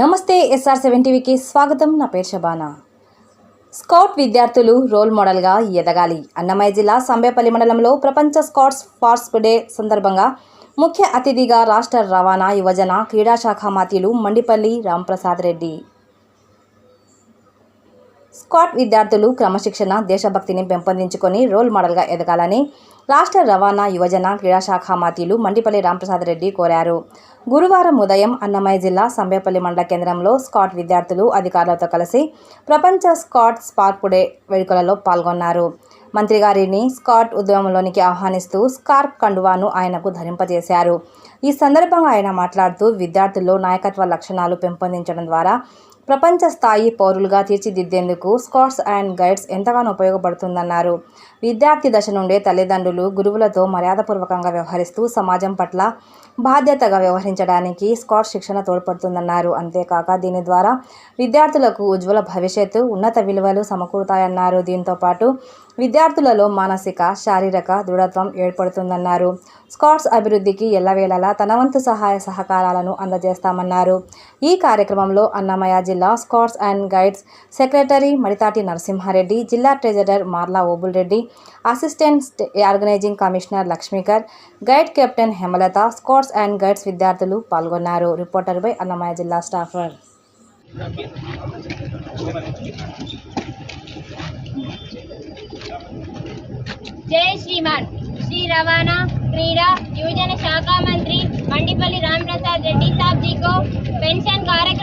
నమస్తే SR seven టీవీకి స్వాగతం. నా పేరు శబానా. స్కౌట్ విద్యార్థులు రోల్ మోడల్గా ఎదగాలి. అన్నమయ్య జిల్లా సంబేపల్లి మండలంలో ప్రపంచ స్కౌట్స్ ఫార్స్ డే సందర్భంగా ముఖ్య అతిథిగా రాష్ట్ర రవాణా యువజన క్రీడా శాఖ మాతీలు మండిపల్లి రాంప్రసాద్ రెడ్డి. స్కాట్ విద్యార్థులు క్రమశిక్షణ దేశభక్తిని పెంపొందించుకొని రోల్ మోడల్గా ఎదగాలని రాష్ట్ర రవాణా యువజన క్రీడా శాఖ మండిపల్లి రామప్రసాద్ రెడ్డి కోరారు. గురువారం ఉదయం అన్నమయ్య జిల్లా సంబేపల్లి మండల కేంద్రంలో స్కాట్ విద్యార్థులు అధికారులతో కలిసి ప్రపంచ స్కాట్ స్పార్క్ డే వేడుకలలో పాల్గొన్నారు. మంత్రి గారిని స్కాట్ ఉద్యమంలోనికి ఆహ్వానిస్తూ స్కార్ప్ కండువాను ఆయనకు ధరింపజేశారు. ఈ సందర్భంగా ఆయన మాట్లాడుతూ విద్యార్థుల్లో నాయకత్వ లక్షణాలు పెంపొందించడం ద్వారా ప్రపంచ స్థాయి పౌరులుగా తీర్చిదిద్దేందుకు స్కాట్స్ అండ్ గైడ్స్ ఎంతగానో ఉపయోగపడుతుందన్నారు. విద్యార్థి దశ నుండే తల్లిదండ్రులు గురువులతో మర్యాదపూర్వకంగా వ్యవహరిస్తూ సమాజం పట్ల బాధ్యతగా వ్యవహరించడానికి స్కాట్ శిక్షణ తోడ్పడుతుందన్నారు. అంతేకాక దీని ద్వారా విద్యార్థులకు ఉజ్వల భవిష్యత్తు ఉన్నత విలువలు సమకూరుతాయన్నారు. దీంతో పాటు విద్యార్థులలో మానసిక శారీరక దృఢత్వం ఏర్పడుతుందన్నారు. స్కాట్స్ అభివృద్ధికి ఎల్లవేళలా తన వంతు సహాయ సహకారాలను అందజేస్తామన్నారు. ఈ కార్యక్రమంలో అన్నమయ్య జిల్లా scouts and guides secretary Maditati Narasimhareddy జిల్లా treasurer Marla Obul Reddy assistant organizing commissioner Lakshmikar guide captain Hemalatha scouts and guides విద్యార్థులు పాల్గొన్నారు. రిపోర్టర్ బై అన్నమయ్య జిల్లా స్టాఫర్. జై శ్రీమాన్. శ్రీ రవాణా క్రీడా యువజన శాఖ మంత్రి మండిపల్లి రామ్ ప్రసాద్ రెడ్డి సాబ్జీకో పెన్షన్ కార్యక్రమం